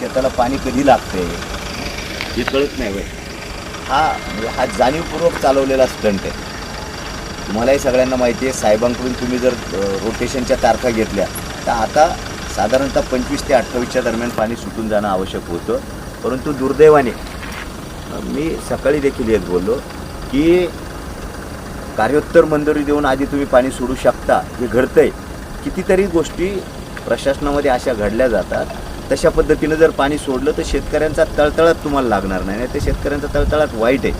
शेताला पाणी कधी लागतंय? हे कळत नाही वय हा म्हणजे हा जाणीवपूर्वक चालवलेला स्टंट आहे. तुम्हालाही सगळ्यांना माहिती आहे साहेबांकडून तुम्ही जर रोटेशनच्या तारखा घेतल्या तर आता साधारणतः पंचवीस ते अठ्ठावीसच्या दरम्यान पाणी सुटून जाणं आवश्यक होतं. परंतु दुर्दैवाने मी सकाळी देखील येत बोललो की कार्योत्तर मंजुरी देऊन आधी तुम्ही पाणी सोडू शकता हे घडतंय. कितीतरी गोष्टी प्रशासनामध्ये अशा घडल्या जातात तशा पद्धतीनं जर पाणी सोडलं तर शेतकऱ्यांचा तळतळात तुम्हाला लागणार नाही. नाही तर शेतकऱ्यांचा तळतळात वाईट आहे.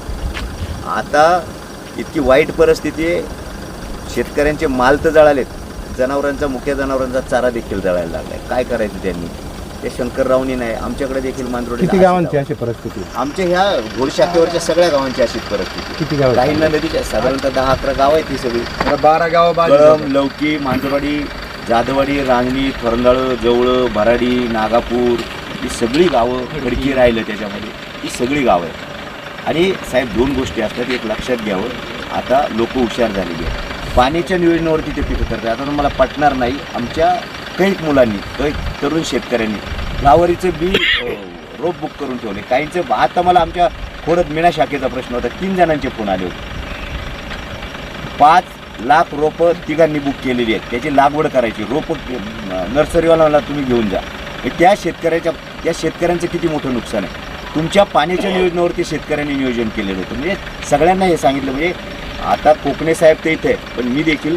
आता इतकी वाईट परिस्थिती आहे. शेतकऱ्यांचे माल तर जळालेत. जनावरांचा मुख्य जनावरांचा चारा देखील जळायला लागलाय. काय करायचं त्यांनी? ते शंकररावनी नाही आमच्याकडे देखील मांजरोडी किती गावांची अशी परिस्थिती आमच्या ह्या घोडशाखेवरच्या सगळ्या गावांची अशीच परिस्थिती किती गाव राहिना नदीच्या साधारणतः दहा अकरा गाव आहेत ती सगळी. बारा गाव लवकी मांजरवाडी जाधवाडी रांगणी थोरंदाळ जवळ भराडी नागापूर ही सगळी गावं खडकी. राहिलं त्याच्यामध्ये. ही सगळी गावं आहेत. आणि साहेब दोन गोष्टी असतात. एक लक्षात घ्यावं. आता लोक हुशार झालेली आहेत. पाण्याच्या नियोजनावरती ते पिकं करतात. आता तुम्हाला पटणार नाही. आमच्या कैक मुलांनी कैक तरुण शेतकऱ्यांनी फ्लावरीचं बी रोप बुक करून ठेवले. काहींचं आता मला आमच्या खोडत मीना शाखेचा प्रश्न होता. तीन जणांचे फोन आले होते. पाच लाख रोपं तिघांनी बुक केलेली आहेत. त्याची लागवड करायची. रोपं नर्सरीवाला तुम्ही घेऊन जा. त्या शेतकऱ्याच्या त्या शेतकऱ्यांचं किती मोठं नुकसान आहे? तुमच्या पाण्याच्या नियोजनावरती शेतकऱ्यांनी नियोजन केलेलं होतं. म्हणजे सगळ्यांना हे सांगितलं. म्हणजे आता कोकणे साहेब ते इथे पण मी देखील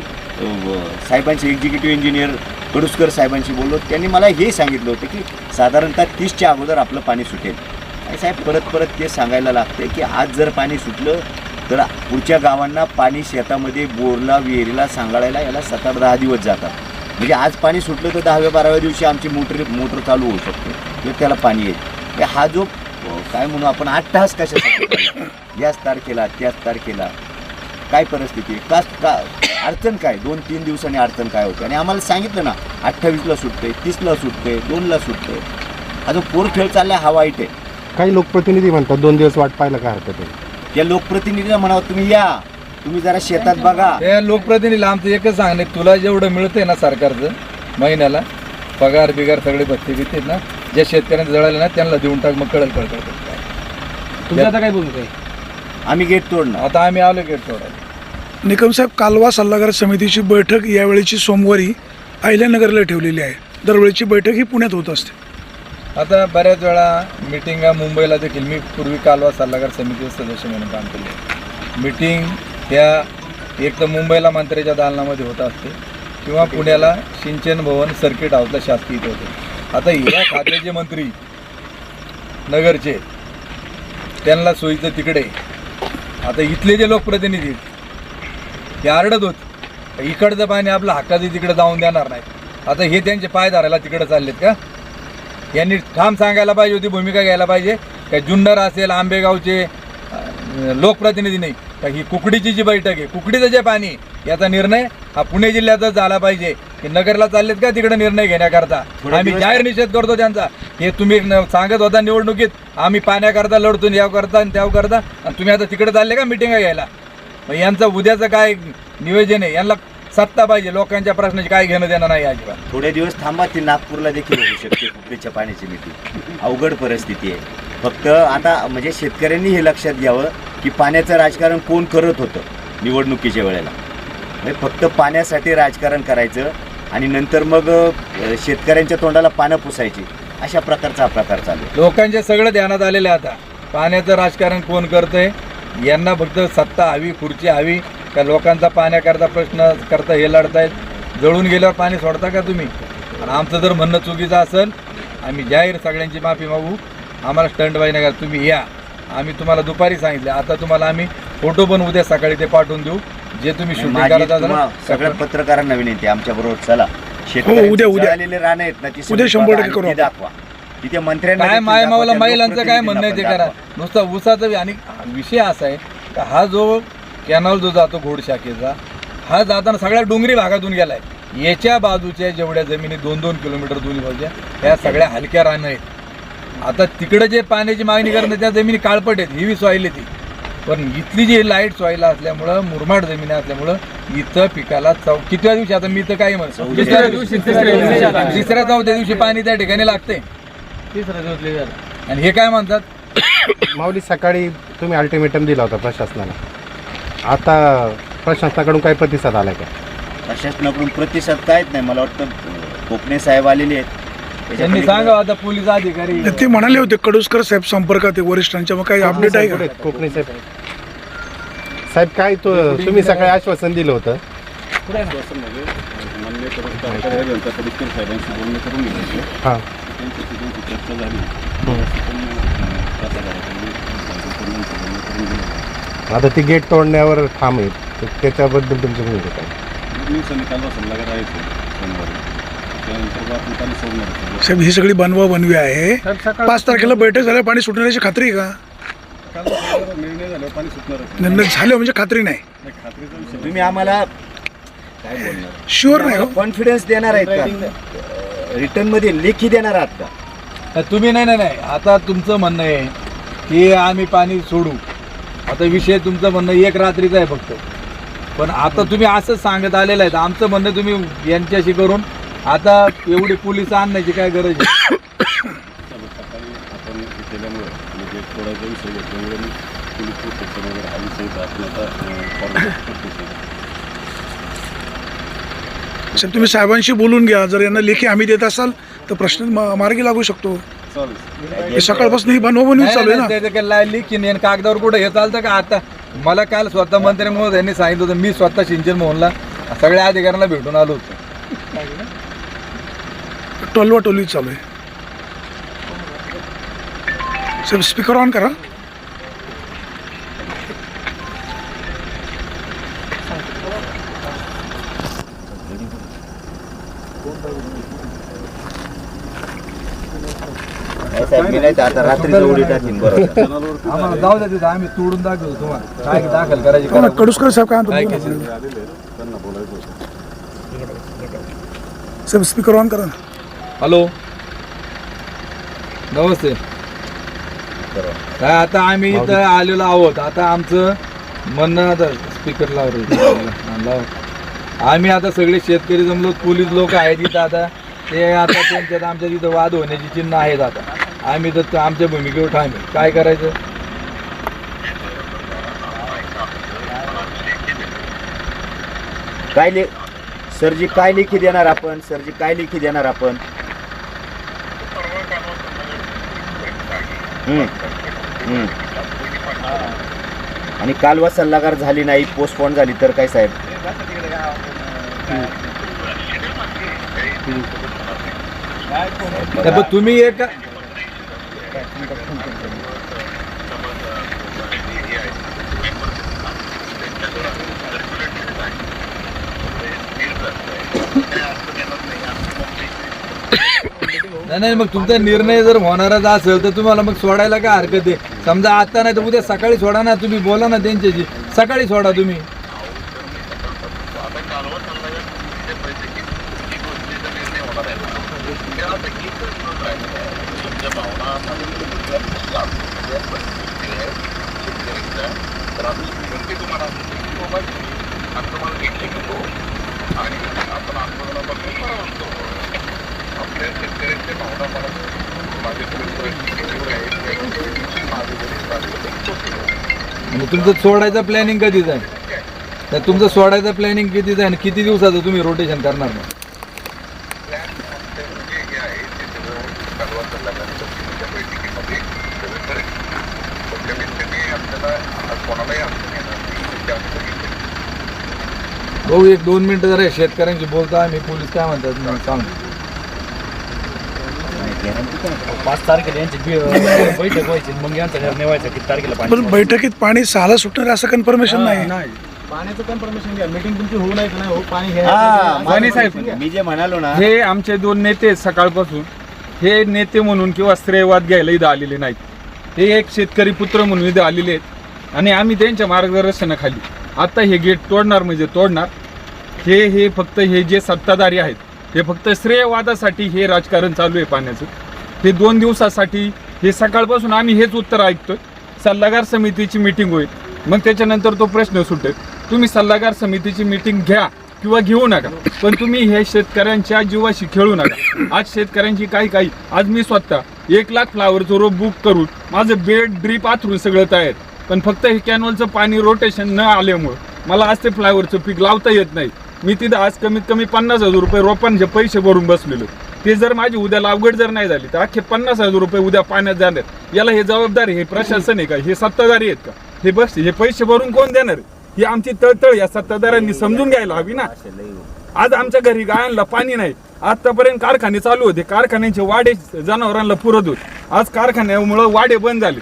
साहेबांचे एक्झिक्युटिव्ह इंजिनियर कडुसकर साहेबांशी बोललो. त्यांनी मला हे सांगितलं होतं की साधारणतः तीसच्या अगोदर आपलं पाणी सुटेल. आणि साहेब परत परत ते सांगायला लागते की आज जर पाणी सुटलं तर पुढच्या गावांना पाणी शेतामध्ये बोरला विहिरीला सांगाळायला याला सात आठ दहा दिवस जातात. म्हणजे आज पाणी सुटलं तर दहाव्या बाराव्या दिवशी आमची मोटर मोटर चालू होऊ शकते. किंवा त्याला पाणी येईल. म्हणजे हा जो काय म्हणू आपण आठ तास कशा याच तारखेला त्याच तारखेला काय परिस्थिती? आहे? का का अडचण काय? दोन तीन दिवसांनी अडचण काय होते? आणि आम्हाला सांगितलं ना अठ्ठावीसला सुटते तीसला सुटते दोनला सुटते. हा जो पोर खेळ चालला हा वाईट आहे. काही लोकप्रतिनिधी म्हणतात दोन दिवस वाट पाहायला काय हरकत आहे? त्या लोकप्रतिनिधीला म्हणावं तुम्ही या. तुम्ही जरा शेतात बघा. त्या लोकप्रतिनिधीला आमचं एकच सांगणे तुला जेवढं मिळतंय ना सरकारचं महिन्याला पगार बिगार सगळे भत्ते बित्ते ना ज्या शेतकऱ्यांचं जळालं ना त्यांना देऊन टाक मग कळेल कळत तुमचं आता काय भूमिका आहे? आम्ही गेट तोडणार. आता आम्ही आलो गेट सोडायला निकम साहेब कालवा सल्लागार समितीची बैठक यावेळीची सोमवारी अहिल्यानगरला ठेवलेली आहे. दरवेळीची बैठक ही पुण्यात होत असते. आता बऱ्याच वेळा मिटिंगा मुंबईला देखील मी पूर्वी कालवा सल्लागार समितीचे सदस्य म्हणून काम केले. मिटिंग ह्या एक तर मुंबईला मंत्र्याच्या दालनामध्ये होत असते किंवा पुण्याला सिंचन भवन सर्किट हाऊसला शासकीय इथे होते. आता या खात्याचे मंत्री नगरचे त्यांना सोयीचं तिकडे. आता इथले जे लोकप्रतिनिधी ते आरडत होत. इकडचं पाणी आपलं हक्काचं तिकडे जाऊन देणार नाही आता हे त्यांचे पाय धरायला तिकडे चाललेत का? यांनी ठाम सांगायला पाहिजे होती भूमिका घ्यायला पाहिजे. का जुन्नर असेल आंबेगावचे लोकप्रतिनिधी नाही का ही कुकडीची जी बैठक आहे कुकडीचं जे पाणी याचा निर्णय हा पुणे जिल्ह्यातच झाला पाहिजे. की नगरला चाललेत का तिकडे निर्णय घेण्याकरता? आम्ही जाहीर निषेध करतो त्यांचा. हे तुम्ही सांगत होता निवडणुकीत आम्ही पाण्याकरता लढतो याव करता आणि त्याव करता आणि तुम्ही आता तिकडे चालले का मिटिंग घ्यायला? मग यांचं उद्याचं काय नियोजन आहे? यांना सत्ता पाहिजे लोकांच्या प्रश्नाची काय घेणं देणं नाही अजिबात. थोडे दिवस थांबा ती नागपूरला देखील होऊ शकते कुकडीच्या पाण्याची मिठी अवघड परिस्थिती आहे. फक्त आता म्हणजे शेतकऱ्यांनी हे लक्षात घ्यावं की पाण्याचं राजकारण कोण करत होतं निवडणुकीच्या वेळेला. म्हणजे फक्त पाण्यासाठी राजकारण करायचं आणि नंतर मग शेतकऱ्यांच्या तोंडाला पानं पुसायची अशा प्रकारचा हा प्रकार चालू आहे. लोकांचे सगळं ध्यानात आलेले आता. पाण्याचं राजकारण कोण करतंय? यांना फक्त सत्ता हवी खुर्ची हवी का लोकांचा पाण्याकरता प्रश्न करता हे लढतायत. जळून गेल्यावर पाणी सोडता का तुम्ही? आणि आमचं जर म्हणणं चुकीचं असेल आम्ही जाहीर सगळ्यांची माफी मागू. आम्हाला स्टंट बाई नका तुम्ही या. आम्ही तुम्हाला दुपारी सांगितले. आता तुम्हाला आम्ही फोटो पण उद्या सकाळी ते पाठवून देऊ. जे तुम्ही शूटिंग करत सगळ्या पत्रकारांना विनंती आमच्या बरोबर चला. हो, उद्या- उद्या. आलेले राणे आहेत ना ती शंभर टक्के. दाखवा. तिथे मंत्र्यांना काय माय मावला महिलांचं काय म्हणणं आहे ते करा. नुसता ऊसाचं बी- आणि विषय असा आहे का हा जो कॅनॉल जो जातो घोडशाखेचा हा जाताना सगळ्या डोंगरी भागातून गेलाय. याच्या बाजूच्या जेवढ्या जमिनी दोन दोन किलोमीटर दोन्ही बाजूच्या ह्या सगळ्या हलक्या रानं आहेत. आता तिकडे जे पाण्याची मागणी करणं त्या जमिनी काळपट आहेत हिवी सॉईल आहे ती. पण इथली जी लाइट सॉईल असल्यामुळं मुरमाड जमिनी असल्यामुळं इथं पिकाला चौ कितव्या दिवशी आता मी तर काय म्हणतो तिसऱ्या दिवशी तिसऱ्या चौथ्या दिवशी पाणी त्या ठिकाणी लागते. आणि हे काय म्हणतात? माऊली सकाळी तुम्ही अल्टिमेटम दिला होता प्रशासनाला. आता प्रशासनाकडून काही प्रतिसाद आला का? प्रशासनाकडून प्रतिसाद काहीच नाही. मला वाटतं कोकणे साहेब आलेले आहेत. त्यांनी सांगा आता पोलीस अधिकारी. ते म्हणाले होते कडुसकर साहेब संपर्कात आहे वरिष्ठांच्या. मग काही अपडेट आहे का? कोकणी साहेब. साहेब काय तो तुम्ही सकाळी आश्वासन दिलं होतं? मान्य करून साहेबांशी बोलणं करून घेतलं हां. त्यांची तिथून चर्चा झाली हं. पण आता घराकडे साहेबांकडून बोलणं करून दिलं आता ती गेट तोडण्यावर ठाम आहे तर त्याच्याबद्दल तुमची भूमिका काय? दिवसांनी सोमवारी त्यानंतर आपण. साहेब ही सगळी बनवा बनवी आहे. पाच तारखेला बैठक झाल्या पाणी सुटण्याची खात्री आहे का? निर्णय झाल्यावर पाणी सुटणारच निर्णय झाले म्हणजे खात्री नाही. नाही खात्रीचा विषय तुम्ही आम्हाला काय बोलणार? शुअर नाही हो. कॉन्फिडन्स देणार आहेत का? रिटर्नमध्ये लेखी देणार आहात का? नाही, तुम्ही नाही नाही नाही. आता तुमचं म्हणणं आहे की आम्ही पाणी सोडू. आता विषय तुमचं म्हणणं एक रात्रीचा आहे फक्त. पण आता तुम्ही असंच सांगत आलेलं आहे. तर आमचं म्हणणं तुम्ही यांच्याशी करून आता एवढी पोलीस आणण्याची काय गरज आहे? सर विषय घेतल्यामुळे मी पोलीस प्रोटेक्शन वगैरे हा विषय तुम्ही साहेबांशी बोलून घ्या. जर यांना लेखी आम्ही देत असाल तर प्रश्न मार्गी लागू शकतो. सकाळपासून ही बनवा बनवी नाही, चालू आहे ना? त्याचं काय लाय लिखी नाही आणि कागदावर कुठं हे चालतं का? आता मला काल स्वतः मंत्री महोदयांनी सांगितलं होतं मी स्वतः सिंचन मोहनला सगळ्या अधिकाऱ्यांना भेटून आलो होतो. टोलवा टोलवी चालू आहे. स्पीकर ऑन करा नाही आता रात्री उडी टाकीन बरोबर आम्हाला जाऊ द्या तिथं आम्ही तोडून दाखवतो तुम्हाला. काय दाखल करायची करा. कडुसकर साहेब काय म्हणतात? बोला. साहेब स्पीकर ऑन करा ना. हॅलो. नमस्ते. काय आता आम्ही इथं आलेलो आहोत. आता आमचं म्हणणं आता स्पीकर लाव आम्ही आता सगळे शेतकरी जमलो पोलीस लोक आहेत इथं आता. ते आता त्यांच्यात आमच्या तिथं वाद होण्याची चिन्ह आहेत आता. आम्ही तर आमच्या भूमिकेवर ठाम आहे. काय करायचं? काय ले सरजी काय लेखी देणार आपण? सरजी काय लेखी देणार आपण. आणि कालवा सल्लागार झाली नाही पोस्टपोन झाली तर काय साहेब? तुम्ही एक नाही नाही मग तुमचा निर्णय जर होणारच असेल तर तुम्हाला मग सोडायला काय हरकत आहे? समजा आता नाही तर उद्या सकाळी सोडा ना तुम्ही बोला ना त्यांच्याशी. सकाळी सोडा तुम्ही आणि तुमचं सोडायचं प्लॅनिंग कधीच आहे तर तुमचं सोडायचं प्लॅनिंग कितीच आहे आणि किती दिवसाचं तुम्ही रोटेशन करणार मग? भाऊ एक दोन मिनटं जरा शेतकऱ्यांशी बोलतो आम्ही पोलीस काय म्हणतात मग सांग पाच तारखेला यांची बी- बैठक व्हायची मग यांचा निर्णय व्हायचा किती तारखेला पाणी पण बैठकीत पाणी सहाला सुटणार असं कन्फर्मेशन नाही. पाण्याचं कन्फर्मेशन घ्या. मीटिंग तुमची होऊ नाही नाही हो पाणी हा, वाणी साहेब. मी जे म्हणालो ना हे आमचे दोन नेते आहेत सकाळपासून. हे नेते म्हणून किंवा श्रेयवाद घ्यायला इथं आलेले नाहीत. हे एक शेतकरी पुत्र म्हणून इथं आलेले आहेत. आणि आम्ही त्यांच्या मार्गदर्शनाखाली आता हे गेट तोडणार म्हणजे तोडणार. हे हे फक्त हे जे सत्ताधारी आहेत हे फक्त श्रेयवादासाठी हे राजकारण चालू आहे पाण्याचं. हे दोन दिवसासाठी हे सकाळपासून आम्ही हेच उत्तर ऐकतोय. सल्लागार समितीची मीटिंग होईल. मग त्याच्यानंतर तो प्रश्न सुटेल. तुम्ही सल्लागार समितीची मीटिंग घ्या किंवा घेऊ नका. पण तुम्ही हे शेतकऱ्यांच्या जीवाशी खेळू नका. आज शेतकऱ्यांची काही काही. आज मी स्वतः एक लाख फ्लावरचं रोप बुक करून माझं बेड ड्रीप आथरून सगळं तयार. पण फक्त हे कॅनॉलचं पाणी रोटेशन न आल्यामुळं मला आज ते फ्लावरचं पीक लावता येत नाही. मी तिथं आज कमीत कमी पन्नास हजार रुपये रोपांचे पैसे भरून बसलेलो. ते जर माझी उद्या लागवड जर नाही झाली तर अख्खे पन्नास हजार रुपये उद्या पाण्यात जाणार. याला हे जबाबदार हे प्रशासन आहे का? हे सत्ताधारी आहेत का? हे बस हे पैसे भरून कोण देणार? ही आमची तळतळ या सत्ताधाऱ्यांनी समजून घ्यायला हवी ना. आज आमच्या घरी गायांना पाणी नाही. आतापर्यंत कारखाने चालू होते. कारखान्यांचे वाडे जनावरांना पुरत होते. आज कारखान्यामुळं वाडे बंद झाले.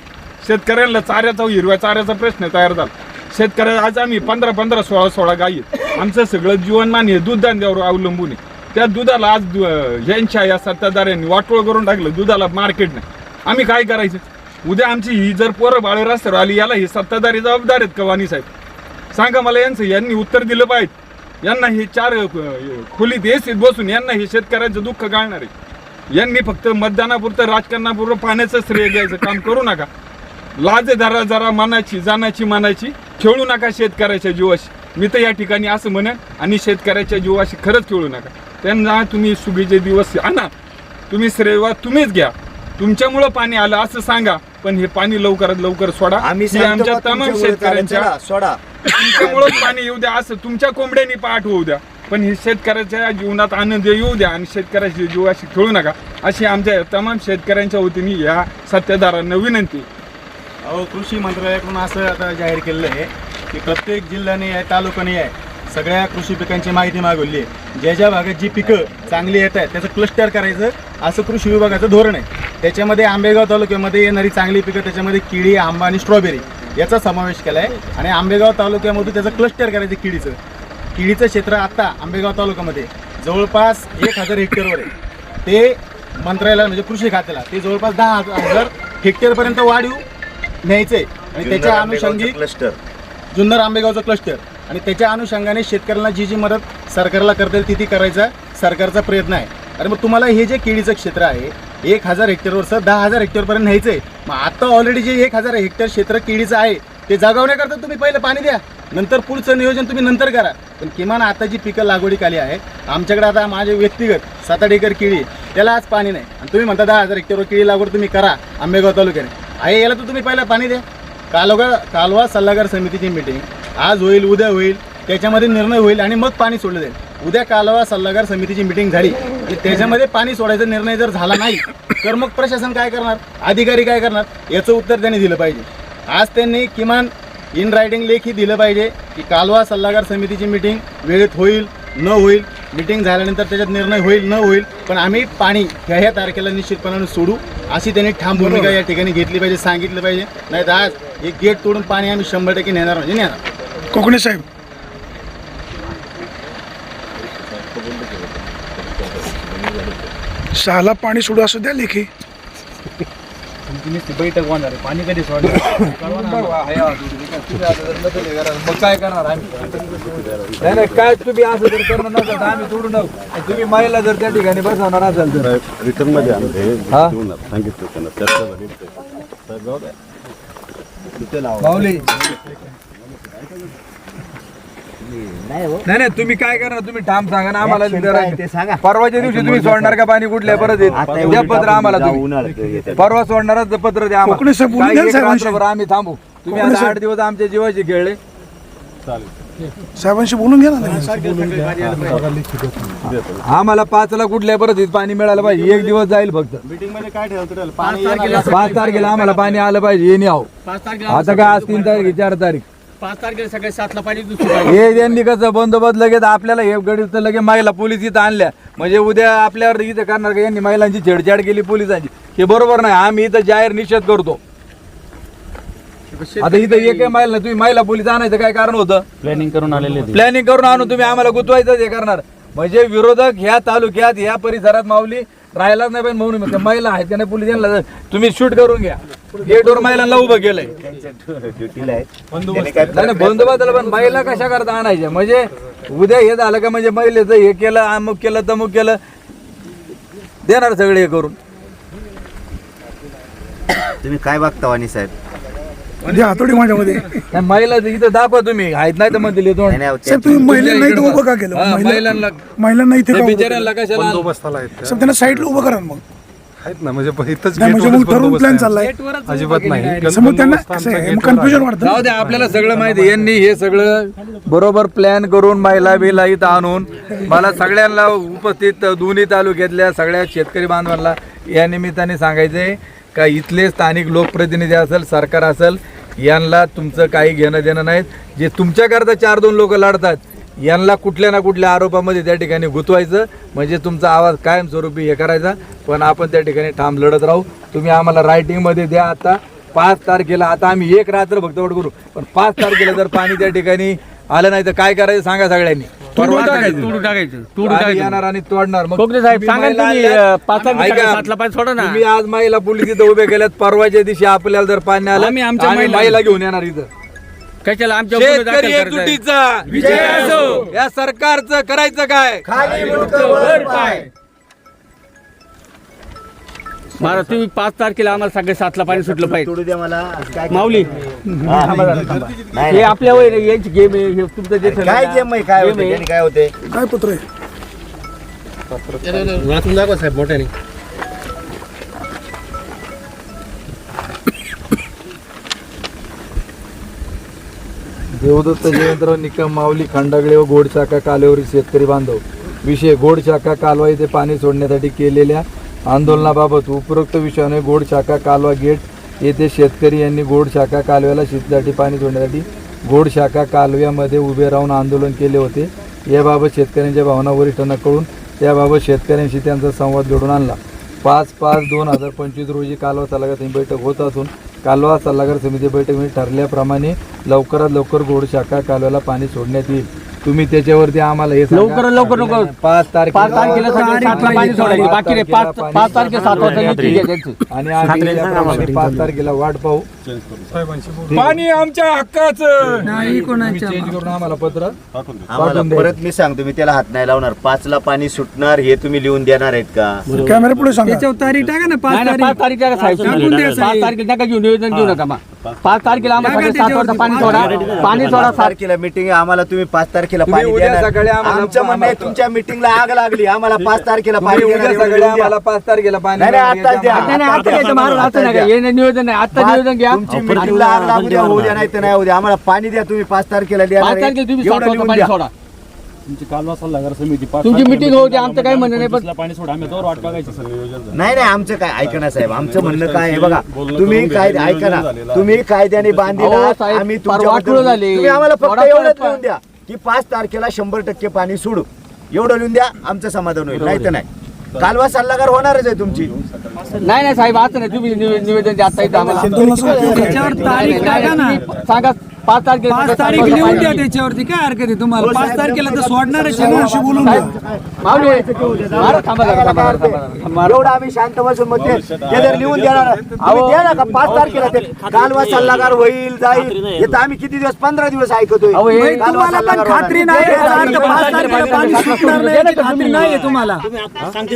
शेतकऱ्यांना चाऱ्याचा हिरव्या चाऱ्याचा प्रश्न तयार झाला. शेतकऱ्या आज आम्ही पंधरा पंधरा सोळा सोळा गायी आहेत. आमचं सगळं जीवनमान हे दूध धंद्यावर अवलंबून आहे. त्या दुधाला आज दु- यांच्या या सत्ताधाऱ्यांनी वाटोळ करून टाकलं दुधाला मार्केट नाही. आम्ही काय करायचं? उद्या आमची ही जर पोरं बाळे रस्त्यावर आली याला ही सत्ताधारी जबाबदार आहेत कवानी साहेब? सांगा मला यांचं यांनी उत्तर दिलं पाहिजे. यांना हे चार खोलीत एसीत बसून यांना हे शेतकऱ्यांचं दुःख गाळणार आहे. यांनी फक्त मतदानापुरतं राजकारणापुरतं पाण्याचं श्रेय घ्यायचं काम करू नका. लाज जरा जरा मनाची जाण्याची मनाची. खेळू नका शेतकऱ्याच्या जीवाशी. मी तर या ठिकाणी असं म्हणेन आणि शेतकऱ्याच्या जीवाशी खरंच खेळू नका. त्यांना तुम्ही सुगीचे दिवस आणा. तुम्ही श्रेयवा तुम्हीच घ्या. तुमच्यामुळं पाणी आलं असं सांगा पण हे पाणी लवकरात लवकर सोडा. आम्ही ही सांगतो आमच्या बा, तमाम शेतकऱ्यांच्या चला, सोडा. तुमच्यामुळं पाणी येऊ द्या असं तुमच्या कोंबड्यांनी पाठ होऊ द्या. पण हे शेतकऱ्याच्या जीवनात आनंद येऊ द्या आणि शेतकऱ्याच्या जीवाशी खेळू नका. अशी आमच्या तमाम शेतकऱ्यांच्या वतीने या सत्ताधारांना विनंती. अहो कृषी मंत्रालयाकडून असं आता जाहीर केलेलं आहे की प्रत्येक जिल्ह्याने आहे तालुक्याने आहे सगळ्या कृषी पिकांची माहिती मागवली आहे. ज्या ज्या भागात जी पिकं चांगली येत आहेत त्याचं क्लस्टर करायचं असं कृषी विभागाचं धोरण आहे. त्याच्यामध्ये आंबेगाव तालुक्यामध्ये येणारी चांगली पिकं त्याच्यामध्ये किडी आंबा आणि स्ट्रॉबेरी याचा समावेश केला आहे आणि आंबेगाव तालुक्यामधून त्याचं क्लस्टर करायचं किडीचं. किडीचं क्षेत्र आत्ता आंबेगाव तालुक्यामध्ये जवळपास एक हजार हेक्टरवर आहे. ते मंत्रालयाला म्हणजे कृषी खात्याला ते जवळपास दहा हजार हेक्टरपर्यंत वाढीव न्यायचंय आणि त्याच्या अनुषंगिक क्लस्टर जुन्नर आंबेगावचं क्लस्टर आणि त्याच्या अनुषंगाने शेतकऱ्यांना जी जी मदत सरकारला करता येईल ती ती करायचा सरकारचा प्रयत्न आहे. आणि मग तुम्हाला हे जे केळीचं क्षेत्र आहे एक हजार हेक्टरवर सर दहा हजार हेक्टरपर्यंत न्यायचं आहे मग आता ऑलरेडी जे एक हजार हेक्टर क्षेत्र केळीचं आहे ते जागवण्याकरता तुम्ही पहिलं पाणी द्या. नंतर पुढचं नियोजन तुम्ही नंतर करा. पण किमान आता जी पिकं लागवडीक आली आहे आमच्याकडे आता माझे व्यक्तिगत सात आठ एकर केळी त्याला आज पाणी नाही. आणि तुम्ही म्हणता दहा हजार हेक्टरवर केळी लागवड तुम्ही करा आंबेगाव तालुक्याने. आहे याला तर तुम्ही पहिला पाणी द्या. कालवा कालवा सल्लागार समितीची मिटिंग आज होईल उद्या होईल त्याच्यामध्ये निर्णय होईल आणि मग पाणी सोडलं जाईल. उद्या कालवा सल्लागार समितीची मिटिंग झाली. आणि त्याच्यामध्ये पाणी सोडायचा निर्णय जर झाला नाही तर मग प्रशासन काय करणार? अधिकारी काय करणार? याचं उत्तर त्यांनी दिलं पाहिजे. आज त्यांनी किमान इन रायटिंग लेखी दिलं पाहिजे की कालवा सल्लागार समितीची मिटिंग वेळेत होईल न होईल मिटिंग झाल्यानंतर त्याच्यात निर्णय होईल न होईल पण आम्ही पाणी ह्या ह्या तारखेला निश्चितपणाने सोडू अशी त्यांनी ठाम भूमिका या ठिकाणी घेतली पाहिजे सांगितलं पाहिजे. नाही तर आज एक गेट तोडून पाणी आम्ही शंभर टक्के नेणार म्हणजे नेणार कोकणे साहेब. सहाला पाणी सोडू असू द्या लेखी. बैठक होणार पाणी कधी सोडणार. मग काय करणार आम्ही नाही नाही काय तुम्ही असं जर करणार नसाल तर आम्ही तुम्ही महिला जर त्या ठिकाणी बसवणार असाल तर रिटर्नमध्ये आणते हा? देऊन सांगितलं त्यांना चर्चा झाली साहेब जाऊ द्या माऊली नाही नाही तुम्ही काय करणार तुम्ही ठाम सांगा ना आम्हाला Action जरा- काय आहे ते सांगा. परवाच्या दिवशी तुम्ही सोडणार का पाणी कुठल्या परत येत आता द्या एवढी पत्र आम्हाला जाऊ तुम्ही उन्हाळ्यात येतात. परवा सोडणारच पत्र द्या आम्हाला कोकणे साहेब बोलून काय द्या ना एक साहेबांशी. रात्रभर आम्ही थांबू तुम्ही आता. आठ दिवस आमच्या जीवाशी खेळले. साहेबांशी बोलून घ्या ना. आम्हाला पाचला कुठल्या परत पाणी मिळालं पाहिजे? एक दिवस जाईल फक्त. पाच तारखेला आम्हाला पाणी आलं पाहिजे. हे नाही आहो आता काय आज तीन तारीख चार तारीख. पाच तारखेला सगळे सातला पाणी हे त्यांनी कसं बंदोबस्त लगेच आपल्याला हे गडीत लगेच महिला पोलीस इथं आणल्या. म्हणजे उद्या आपल्यावर इथं करणार का? यांनी महिलांची छेडछाड केली पोलिसांची. हे बरोबर नाही. आम्ही इथं जाहीर निषेध करतो. आता इथं एक महिला तुम्ही महिला पोलीस आणायचं काय कारण होतं? प्लॅनिंग करून आलेले ते. प्लॅनिंग करून आणून तुम्ही आम्हाला गुतवायचं हे करणार. म्हणजे विरोधक ह्या तालुक्यात ह्या परिसरात माऊली राहिलाच नाही पाहिजे म्हणून म्हणतो. महिला आहेत का नाही पोलीस यांना? तुम्ही शूट करून घ्या. गेटवर महिलांना उभं केलंय. ड्युटीला आहे त्याने काय नाही नाही, बंदोबस्ताला पण महिला कशा करता आणायच्या? म्हणजे उद्या हे झालं का म्हणजे महिलेचं हे केलं अमुक केलं तमुक केलं. देणार सगळे हे करून. तुम्ही काय बघता वाणी साहेब? द्या हातोडी माझ्यामध्ये. नाही, महिला इथं दाखवा तुम्ही. आहेत नाही तर म्हणतील येतो नाही, नाही, साहेब तुम्ही महिलांना इथं उभं का केलं? हा, महिला- महिलांना महिलांना इथे का त्या उभं केलं? बिचाऱ्यांना कशाला बंदोबस्ताला आहेत साहेब त्यांना साईडला उभं करा ना मग. आहेत ना म्हणजे इथंच नाही म्हणजे मग ठरवून प्लॅन चाललाय. अजिबात नाही. समोर त्यांना कसं आहे. कन्फ्युजन वाटतं जाऊ द्या आपल्याला सगळं माहिती. आहे. यांनी हे सगळं बरोबर प्लॅन करून महिला बिला इथं आणून मला सगळ्यांना उपस्थित दोन्ही तालुक्यातल्या सगळ्या शेतकरी बांधवांना या निमित्ताने सांगायचंय. का इथले स्थानिक लोकप्रतिनिधी असेल सरकार असेल यांना तुमचं काही घेणं देणं नाहीत. जे तुमच्याकरता चार दोन लोक लढतात यांना कुठल्या ना कुठल्या आरोपामध्ये त्या ठिकाणी गुंतवायचं. म्हणजे तुमचा आवाज कायमस्वरूपी हे करायचा. पण आपण त्या ठिकाणी ठाम लढत राहू. तुम्ही आम्हाला रायटिंगमध्ये द्या आता. पाच तारखेला आता आम्ही एक रात्र भक्तवड करू. पण पाच तारखेला जर पाणी त्या ठिकाणी आलं नाही तर काय करायचं सांगा सगळ्यांनी. परवा तोडून टाकायचं? तोडून आम्ही टाकायचं. येणार आणि तोडणार. मग कोकणे साहेब, तुम्ही सांगा ना महिला तुम्ही, आणल्यात. अं, पाच ऐका, सातला सोडा ना. तुम्ही आज महिला पोलीस इथं उभे केल्यात. परवाच्या दिवशी आपल्याला जर पाणी आलं आम्ही आमच्या महिला- महिला घेऊन येणार इथं. कशाला आमच्या गुन्हे दाखल शेतकरी करायचा आहे? एकजुटीचा. विजय असो. या सरकारचं करायचं काय? महाराज तुम्ही पाच तारखेला आम्हाला सगळे सातला पाणी सुटलं पाहिजे. तोडू द्या मला. काय माऊली हा, नाही, हे नाही. आपल्या वय यांची गेम आहे हे तुमचं जे ठरलं काय ना, गेम आहे काय game होते? आहे. त्याने काय होते? काय पत्र आहे? वाचून दाखवा साहेब मोठ्याने. देवदत्त जयंतराव निकम माऊली खंडागळे व गोडशाखा कालव्यावरील शेतकरी बांधव. विषय गोडशाखा कालवा येथे पाणी सोडण्यासाठी केलेल्या आंदोलनाबाबत उपरोक्त विषयाने गोडशाखा कालवा गेट येथे शेतकरी यांनी गोड शाखा कालव्याला शेतीसाठी पाणी सोडण्यासाठी गोडशाखा कालव्यामध्ये उभे राहून आंदोलन केले होते. याबाबत शेतकऱ्यांच्या भावना वरिष्ठांना कळून त्याबाबत शेतकऱ्यांशी त्यांचा संवाद घडून आणला. पाच पाच दोन हजार पंचवीस रोजी कालवा सल्लागार समिती बैठक होत असून कालवा सल्लागार समिती बैठकीमध्ये ठरल्याप्रमाणे लवकरात लवकर गोडशाखा कालव्याला पाणी सोडण्यात येईल. तुम्ही त्याच्यावरती आम्हाला हे सांगा. लवकर लवकर नको पाच तारखेला पाच तारखेला सगळे सातला पाणी सोडायचे. बाकी नाही पाच पाच तारखेला सात वाजता त्यांची. आणि आम्ही पाच तारखेला वाट पाहू. पाणी आमच्या हक्काचं. तुम्ही चेंज करून आम्हाला पत्र. आम्हाला पाठवून द्या. परत मी सांगतो मी त्याला हात नाही लावणार. पाचला पाणी सुटणार हे तुम्ही लिहून देणार आहेत का? कॅमेरा पुढे सांगा. तारीख टाका ना नाही नाही, पाच तारखेला साहेब. पाच तारखेला नका घेऊ नियोजन घेऊ नका मग पाच तारखेला आम्हाला सगळे सात वाजता पाणी सोडा. पाणी सोडा पाच सात तारखेला मिटिंग आम्हाला तुम्ही पाच तारखेला तुम्ही पाणी उद्या देणार. सकाळी आम्हाला- आमचं म्हणणं आहे तुमच्या मिटिंगला आग लागली आम्हाला पाच तारखेला तुम्ही पाणी उद्या देणार एवढं सगळे लिहून द्या. आम्हाला पाच तारखेला पाणी नाही, नाही, द्या. नाही नाही आता घ्यायचं महाराज आता हे नाही नियोजन नाही आता पाच- नियोजन घ्या तुमची मिटिंगला आग लागू द्या. होऊ द्या नाही. तर नाही होऊ द्या. आम्हाला पाणी द्या तुम्ही पाच तारखेला द्या पाच तारखेला तुम्ही सात वाजता पाणी सोडा. तुमची मिटिंग होऊ द्या. आमचं काही म्हणणं नाही पण पाणी सोडा. आम्ही वाट बघायचं सर नियोजन नाही नाही आमचं काय ऐका ना साहेब. आमचं म्हणणं काय आहे बघा. तुम्ही काय ऐका ना. तुम्ही कायद्याने बांधिला अहो, साहेब, आम्ही झाले. तुम्ही आम्हाला फक्त एवढंच लिहून द्या की पाच तारखेला शंभर टक्के पाणी सोडू. एवढं लिहून द्या आमचं समाधान होईल. नाही तर नाही. कालवा सल्लागार होणारच आहे तुमची. नाही नाही साहेब आता नाही. तुम्ही निवे- निवेदन द्या आता सांगा. पाच तारखेला पाच तारीख लिहून द्या. त्याच्यावरती काय हरकत आहे तुम्हाला हो, पाच तारखेला तर जमलं. सोडणारच आहे. बोलून द्या माऊली महाराज थांबा जरा, थांबा जरा, थांबा जरा, थांबा जरा. एवढं आम्ही शांत बसून मग ते जर लिहून देणार आम्ही द्या ना का पाच तारखेला ते कालवा सल्लागार होईल जाईल हे तर आम्ही किती दिवस पंधरा दिवस ऐकतोय अहो, हे नाही, कालवा तुम्हाला पण सल्लागार होणार. खात्री नाही याचा अर्थ पाच तारखेला पाणी सुटणार नाही याची खात्री नाही आहे तुम्हाला नाही तर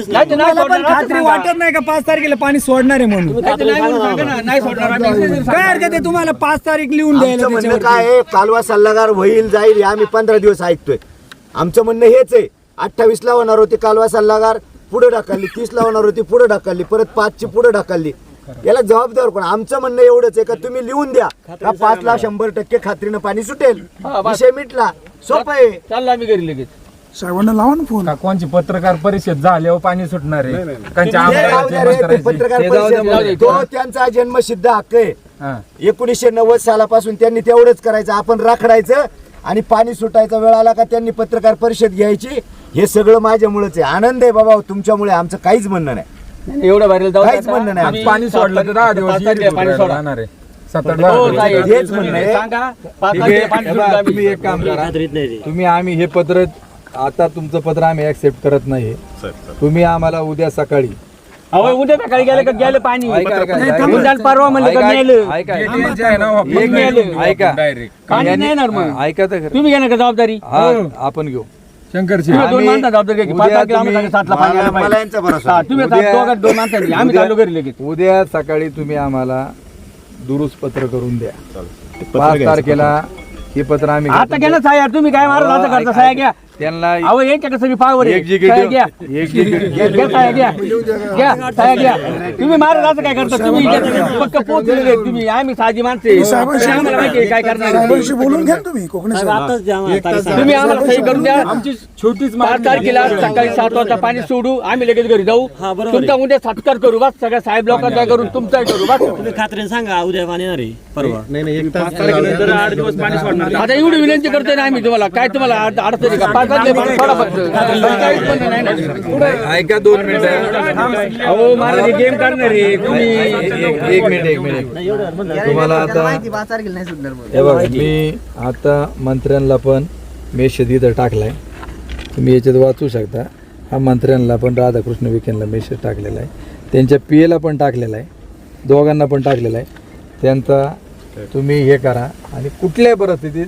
नाही तुम्हाला पण सोडणार, खात्री. वाटत नाही का पाच तारखेला पाणी सोडणार आहे म्हणून सोडणार. काय हरकत आहे तुम्हाला पाच तारीख लिहून आमचं द्यायला म्हणणं? काय आहे? कालवा सल्लागार होईल जाईल हे आम्ही पंधरा दिवस ऐकतोय. आमचं म्हणणं हेच आहे. अठ्ठावीस ला होणार होती कालवा सल्लागार पुढे ढकलली. तीस ला होणार होती पुढे ढकलली. परत पाचची पुढे ढकलली. याला जबाबदार कोण? आमचं म्हणणं एवढंच आहे का तुम्ही लिहून द्या. का पाच ला शंभर टक्के खात्रीनं पाणी सुटेल. विषय मिटला. सोपं आहे. चाललो आम्ही घरी लगेच. साहेबांना लावा ना फोन. कोणची पत्रकार परिषद झाल्यावर पाणी सुटणार आहे? कांची ते जाऊ द्या रे, ते आम्हाला पत्रकार परिषद. तो त्यांचा जन्मसिद्ध हक्क आहे. एकोणीसशे नव्वद सालापासून त्यांनी तेवढंच करायचं आपण राखडायचं आणि पाणी सुटायचा वेळ आला का त्यांनी पत्रकार परिषद घ्यायची? हे सगळं माझ्यामुळेच आहे. आनंद आहे बाबा तुमच्यामुळे आमचं काहीच म्हणणं नाही. एवढं जाऊ काहीच. म्हणणं नाही. पाणी सोडलं तर दहा दिवस पाणी आहे दहा हो. हेच म्हणणं. तुम्ही एक काम करा. तुम्ही आम्ही हे पत्र आता तुमचं पत्र आम्ही ऍक्सेप्ट करत नाही तुम्ही आम्हाला उद्या सकाळी अहो उद्या सकाळी गेलं का? गेलं पाणी. परवा म्हणलं का नेलं. ऐका, एक. पाणी नाही येणार मग. ऐका तर खरं. तुम्ही घेणार का जबाबदारी? हा आपण घेऊ. शंकरची तुम्ही दोन आम्ही- माणसं जबाबदारी घ्या की पाच उद्या तारखेला आम्ही तुम्ही- सातला पाणी आलं मला मला पाहिजे. यांचा भरोसा हा, नाही. तुम्ही उद्या- दोघं दोन माणसं दिली. आम्ही उद्या- चाललो घरी लगेच. उद्या सकाळी तुम्ही आम्हाला दुरुस्त पत्र करून द्या. पाच. तारखेला हे पत्र आम्ही आता ना साया. तुम्ही काय मारत आता करता साया घ्या. त्यांना अहो यांच्या कसं पावर Executive- घ्या. Executive- घ्या साया घ्या. घ्या साया घ्या. तुम्ही मारत असं काय करता? तुम्ही पक्क पोहोचलेले आहेत तुम्ही. आम्ही साधी माणसे साहेबांशी आम्हाला माहिती आहे काय करणार साहेबांशी बोलून घ्या ना तुम्ही कोकणी साहेब तुम्ही आम्हाला सही करून द्या. आमची छोटीच पाच तारखेला सकाळी सात वाजता पाणी सोडू. आम्ही लगेच घरी जाऊ. तुमचा उद्या सत्कार करू. बस सगळ्या साहेब लोकांचा करून तुमचाही करू. बस. खात्रीने सांगा उद्या पाणी येणार आहे. परवा. आता एवढी विनंती करतोय ना आम्ही तुम्हाला. काय तुम्हाला अड- अडचण आहे का? पाच ऐका दोन मिनिटं. अहो मला गेम करणार आहे. तुम्ही एक मिनिट एक मिनिट. तुम्हाला आता हे बघा मी आता मंत्र्यांना पण मेसेज इथं टाकलाय. तुम्ही याच्यात वाचू शकता. हा मंत्र्यांना पण राधाकृष्ण विखेंना मेसेज टाकलेला आहे. त्यांच्या पी एला पण टाकलेला आहे. दोघांना पण टाकलेला आहे. त्यांचा तुम्ही हे करा. आणि कुठल्याही परिस्थितीत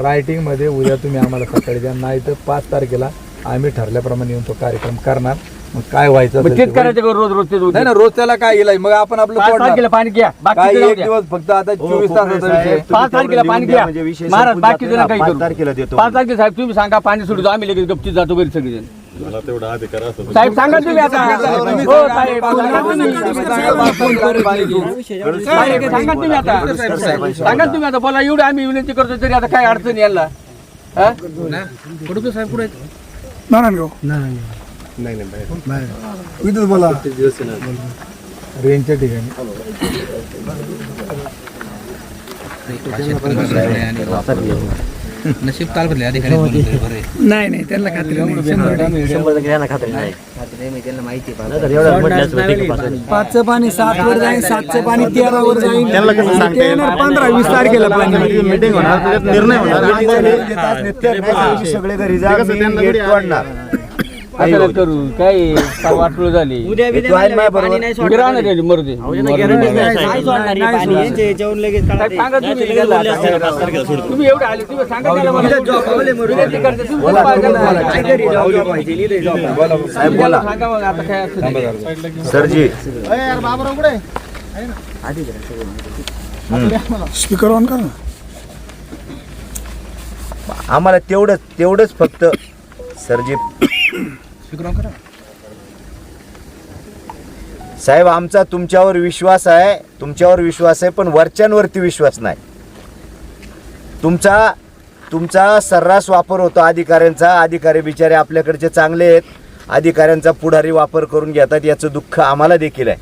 रायटिंगमध्ये उद्या तुम्ही आम्हाला सकाळी द्या नाही तर पाच तारखेला आम्ही ठरल्याप्रमाणे येऊन तो कार्यक्रम करणार. मग काय व्हायचं मग असेल तेच ते करायचं का रोज रोज तेच होतं? नाही ना रोज त्याला काय येईल? मग आपण आपलं पाच सोडणार. तारखेला पाणी घ्या काय बाकी एक दिवस फक्त आता चोवीस तासाचा विषय पाच तारखेला पाणी घ्या. महाराज बाकी जण काही पाच तारखेला देतो पाच तारखेला साहेब तुम्ही सांगा पाणी सोडतो आम्ही लगेच गप्तीत जातो घरी सगळेजण. मला तेवढा अधिकार असतो. साहेब सांगा तुम्ही आता. हो साहेब. सांगा. तुम्ही. साहेब, आता. सांगा तुम्ही आता. बोला एवढं आम्ही विनंती करतो तरी आता काय अडचण यायला? हा? नारायणगाव. इथंच बोला. रेंजच्या ठिकाणी. नाही नाही त्यांना खात्री नाही. शंभर टक्के. पाचचं पाणी सात वर जाईल सातचं पाणी तेरा वर जाईल त्यांना कसं सांगता ते येईल? येणार पंधरा वीस तारखेला पाणी मीटिंग होणार त्याच्यात निर्णय होणार. सगळे घरी जा मी गेट तोडणार. असं करू? काय काय वाटलं झाली? उद्या तू आहे ना माझ्याबरोबर? पाणी नाही उभी राहणार आहे, मरू दे. गॅरंटी नाही सोडणार आहे पाणी. यांचे याच्यावरून लगेच साहेब, सांगा तुम्ही त्याला आता. तुम्ही एवढे आले तुम्ही सांगा त्याला मला. विनंती करते, तुम्ही बोला, बोला. साहेब बोला. सांगा मग आता काय असेल ते. सरजी. स्पीकर ऑन कर ना. आम्हाला तेवढंच तेवढंच फक्त सरजी साहेब आमचा तुमच्यावर विश्वास आहे तुमच्यावर विश्वास आहे पण वरच्यांवरती विश्वास नाही. तुमचा तुमचा सर्रास वापर होतो अधिकाऱ्यांचा. अधिकारी बिचारे आपल्याकडचे चांगले आहेत. अधिकाऱ्यांचा पुढारी वापर करून घेतात याचं दुःख आम्हाला देखील आहे.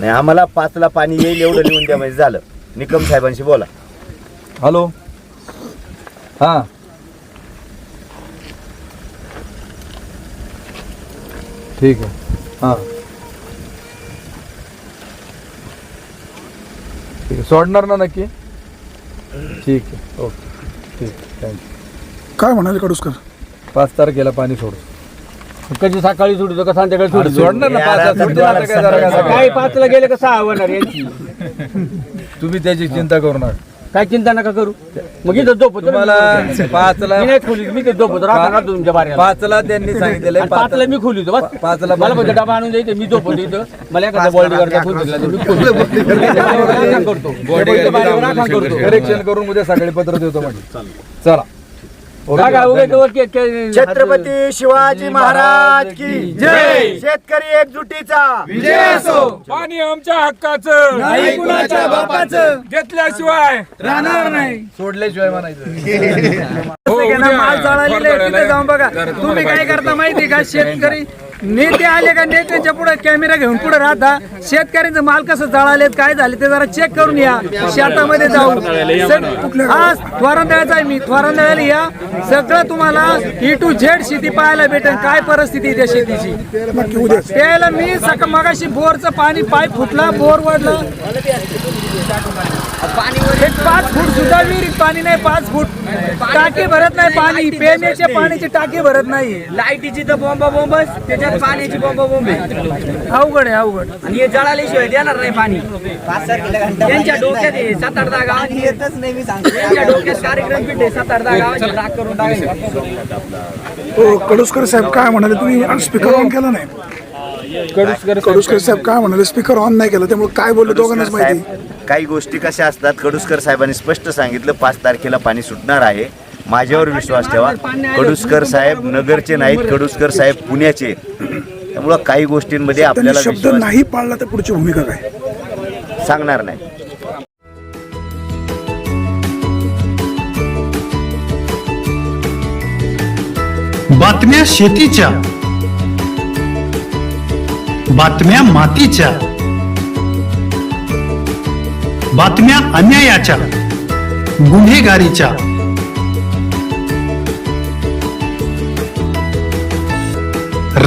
नाही आम्हाला पाचला पाणी येईल एवढं लिहून द्या म्हणजे झालं. निकम साहेबांशी बोला. हॅलो. हां. ठीक आहे. हां. ठीक आहे. सोडणार ना नक्की? ठीक आहे. ओके. ठीक थँक्यू काय म्हणाले कडुसकर? पाच तारखेला पाणी सोडू. कधी सकाळी सोडतो का संध्याकाळी सोडतो सोडणार ना पाच आता काय जरा काय? काही पाचला गेले का सहा होणार यांची? तुम्ही त्याची चिंता करू नका. काय चिंता नका करू मग इथं झोपतो तुम्हाला पाचला मी नाही खोलीत मी इथं झोपतो राहतो राहतो तुमच्या बाऱ्याला पाचला त्यांनी सांगितलेलं आणि पाचला मी खोलीतो बस पा- पाचला मला म्हणजे डबा आणून द्यायचं मी झोपतो इथं मला एखादा बॉडी करता खोलीतला तर मी करतो बॉडी राखण करतो करेक्शन करून उद्या सकाळी पत्र देतो म्हणजे चला के- के- छत्रपती शिवाजी महाराज की जय. शेतकरी एकजुटीचा. पाणी आमच्या हक्काचं. नाही कुणाच्या बापाचं. घेतल्याशिवाय राहणार नाही. सोडल्याशिवाय म्हणायचं. हो, उद्या. माल आहे, तिथे जाऊन बघा. तुम्ही काय करता माहिती का? शेतकरी नेते आले का? नेत्यांच्या पुढे कॅमेरा घेऊन पुढे राहता. शेतकऱ्यांचं माल कसं जळालेत काय झाले ते जरा चेक करून या. शेतामध्ये हा थोरांदळ्याचा आहे मी. थोरांदळ्याला या. सगळं तुम्हाला ई टू झेड शेती पाहायला भेटेल. काय परिस्थिती आहे त्या शेतीची? त्याला मी सकाळ मगाशी बोरचं पाणी पाईप फुटला बोर एक पाच फूट सुद्धा विहिरीत पाणी नाही पाच फूट. टाकी भरत नाही पाणी. पिण्याच्या पाण्याची टाकी भरत नाही. लाईटीची तर बोंबा बोंबच त्याच्यात पाण्याची बोंबा बोंब आहे. अवघड आहे अवघड. आणि हे जळाल्याशिवाय देणार नाही पाणी. त्यांच्या डोक्यात आहे सात आठ दहा गावात येतच नाही मी सांगतो. त्यांच्या डोक्यात कार्यक्रम पिठ आहे सात आठ दहा गावाची राख करून टाकायचं हो कडुसकर साहेब काय म्हणाले? तुम्ही स्पीकर ऑन केला नाही. कडुसकर कडुसकर साहेब काय म्हणाले? स्पीकर ऑन नाही केलं त्यामुळे काय बोलले दोघांनाच माहिती. काही गोष्टी कशा असतात? कडुसकर साहेबांनी स्पष्ट सांगितलं पाच तारखेला पाणी सुटणार आहे. माझ्यावर विश्वास ठेवा. कडुसकर साहेब नगरचे नाहीत कडुसकर साहेब पुण्याचे. त्यामुळं काही गोष्टींमध्ये आपल्याला शब्द विश्वास नाही पाळला तर पुढची भूमिका काय? सांगणार नाही. बातम्या शेतीच्या. बातम्या मातीच्या. बातम्या अन्यायाच्या. गुन्हेगारीच्या.